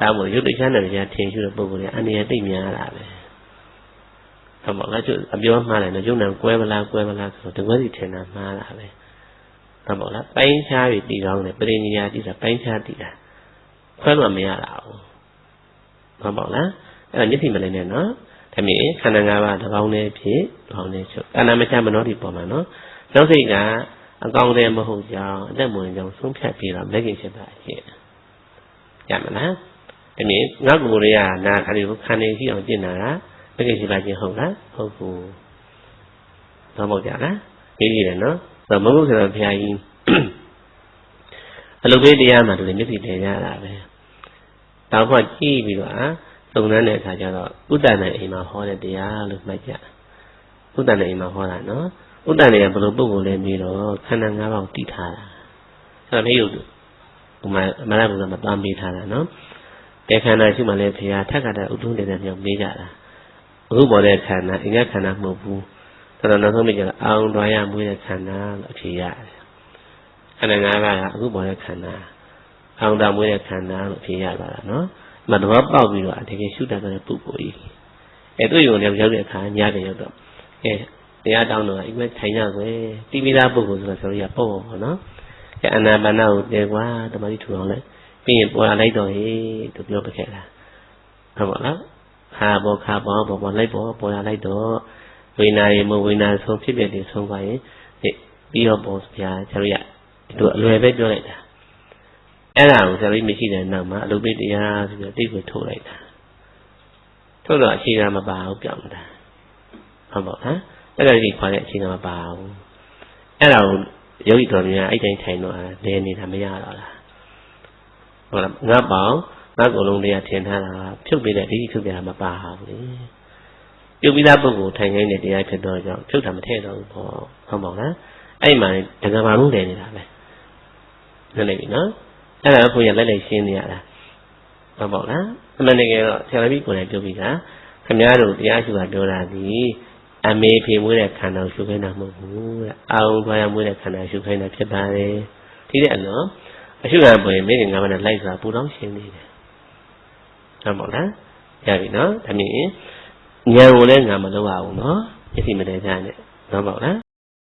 ဒါမို့ရုပ်တရားနဲ့တရားထင်ရှုတဲ့ပုဂ္ဂိုလ်တွေအနေနဲ့သိများတာပဲဟုတ်ပါလားကျအပြောမှားတယ်နော်ရုပ်နာကွဲမလားကွဲမလားဆိုတော့တကွဲစီထင်တာမှားတာပဲဟုတ်ပါလားပိုင်းခြားပြီးတည်ကောင်းတယ်ပရိညာတိတာပိုင်းခြားတည်တာခွဲလို့မရတာဘူးဟုတ်ပါလားအဲ့ဒါမျက်စိမလည်နဲ့နော်ဒါမြင်ခန္ဓာ၅ပါးတစ်ပေါင်းနဲ့ဖြစ်တစ်ပေါင်းနဲ့ချုပ်အနာမချမနောဒီပေါ်မှာနော်နောက်စိတ်ကအကောင်းတယ်မဟုတ်ကြောင်းအသက်မဝင်ကြောင်းဆုံးဖြတ်ပြီးတော့လက်ကျင်ချက်ပါအဖြစ်ရမလား ဒါမြင်ငါ့ကိုယ်တွေကနာခါလေးကိုခံနေရှိအောင်ကျင့်တာကလက်ကျင်ချက်ပါခြင်းဟုတ်လားဟုတ်ဘူးတော့မဟုတ်ကြလားပြီးပြီလေနော်တော့မဟုတ်ဆိုတော့ဘုရားကြီးအလုပ်ပေးတရားမှာတူတယ်မျက်စိတည်ကြတာပဲတောက်မှကြည့်ပြီးတော့စုံစမ်းတဲ့အခါကျတော့ဥဒ္ဒနာအိမ်မှာဟောတဲ့တရားလို့မှတ်ကြဥဒ္ဒနာအိမ်မှာဟောတာနော်ဥဒ္ဒနာကဘယ်လိုပုံကိုလဲပြီးတော့ခန္ဓာ၅ပါးတည်ထားတာအဲ့ဒါမေးယူဟိုမှာအမရဘုရားမှာသွားမေးထားတာနော် တေခန္ဓာရှိမှလည်းဘုရားထက်ကတာဥထုံးတဲ့မြောက်မေးကြတာအခုပေါ်တဲ့ခန္ဓာအင်္ဂခန္ဓာမဟုတ်ဘူးတော်တော်နောက်ဆုံးမေးကြတော့အာုံတော်ရမွေးတဲ့ခန္ဓာလို့အဖြေရတယ်ခန္ဓာ၅ပါးကအခုပေါ်တဲ့ခန္ဓာအာုံတော်မွေးတဲ့ခန္ဓာလို့အဖြေရပါတာနော်မတော်ပေါက်ပြီးတော့တကယ်ရှုတတ်တဲ့ပုဂ္ဂိုလ်ကြီးအဲသူ့ယုံလည်းရောက်တဲ့အခါညတယ်ရောက်တော့အဲတရားတောင်းတော့အိမ်မထိုင်ကြွယ်တိမိသားပုဂ္ဂိုလ်ဆိုတော့ဆိုရပေါ့ပေါ့နော်အဲအနာဘာနာကိုတဲကွာဓမ္မတိထူအောင်လဲ ပြီးရင်ပေါ်လာလိုက်တော့ဟေးသူပြောပခဲ့တာဟုတ်ပါလားခါပေါ်ခါပေါ်ပေါ်ပေါ်လိုက်ပေါ်ပေါ်လာလိုက်တော့ဝိညာဉ်ရေမဝိညာဉ်ဆုံးဖြစ်ဖြစ်ဒီဆုံးပါရင်ပြီးတော့ပေါ်ဗျာဆရာတို့အလွယ်ပဲပြောလိုက်တာအဲ့ဒါကိုဆရာကြီးမရှိတဲ့နောက်မှာအလုပ်ပေးတရားဆိုပြီးတိတ်ကိုထုတ်လိုက်တာထုတ်တော့အခြေခံမပါဘူးပြောင်းတာဟုတ်ပါ့ဟမ်အဲ့ဒါကြီးခေါ်တဲ့အခြေခံမပါဘူးအဲ့ဒါကိုယောဂီတော်များအဲ့တိုင်းထိုင်တော့နေနေတာမရတော့လား ဟုတ်လားငါပေါင်းငါကုလုံးလေးကထင်ထားတာဖြုတ်ပေးတဲ့ဒီဖြုတ်ပြတာမပါဘူးလေပြုတ်ပြီးသားပုဂ္ဂိုလ်ထိုင်ခိုင်းတဲ့တရားဖြစ်တော့ကြောင့်ဖြုတ်တာမထည့်တော့ဘူးပေါ့ဟုတ်ပါ့လားအဲ့မှာတက္ကမမှုတယ်နေတာပဲနည်းနည်းပြီနော်အဲ့ဒါကိုရလက်လိုက်ရှင်းနေရတာဟုတ်ပါ့လားအမှန်တကယ်တော့ဆရာကြီးကိုယ်တိုင်ပြောပြီးတာခင်ဗျားတို့တရားရှိတာပြောတာဒီအမေဖေမွေးတဲ့ခန္ဓာကိုရှုခိုင်းတာမဟုတ်ဘူးတဲ့အာုံထွားရမွေးတဲ့ခန္ဓာရှုခိုင်းတာဖြစ်ပါတယ်ဒီတဲ့အနော် အရှုခံပေါ်ရင်မိခင်ကမနဲ့လိုက်ဆိုတာပူတော့ရှင်းနေတယ်ဟုတ်ပါ့လားရပြီနော်ဒါမြင်ဉာဏ်ကိုလည်းငါမလုပ်ရဘူးနော်မျက်စိမတည့်ကြနဲ့ဟုတ်ပါ့လား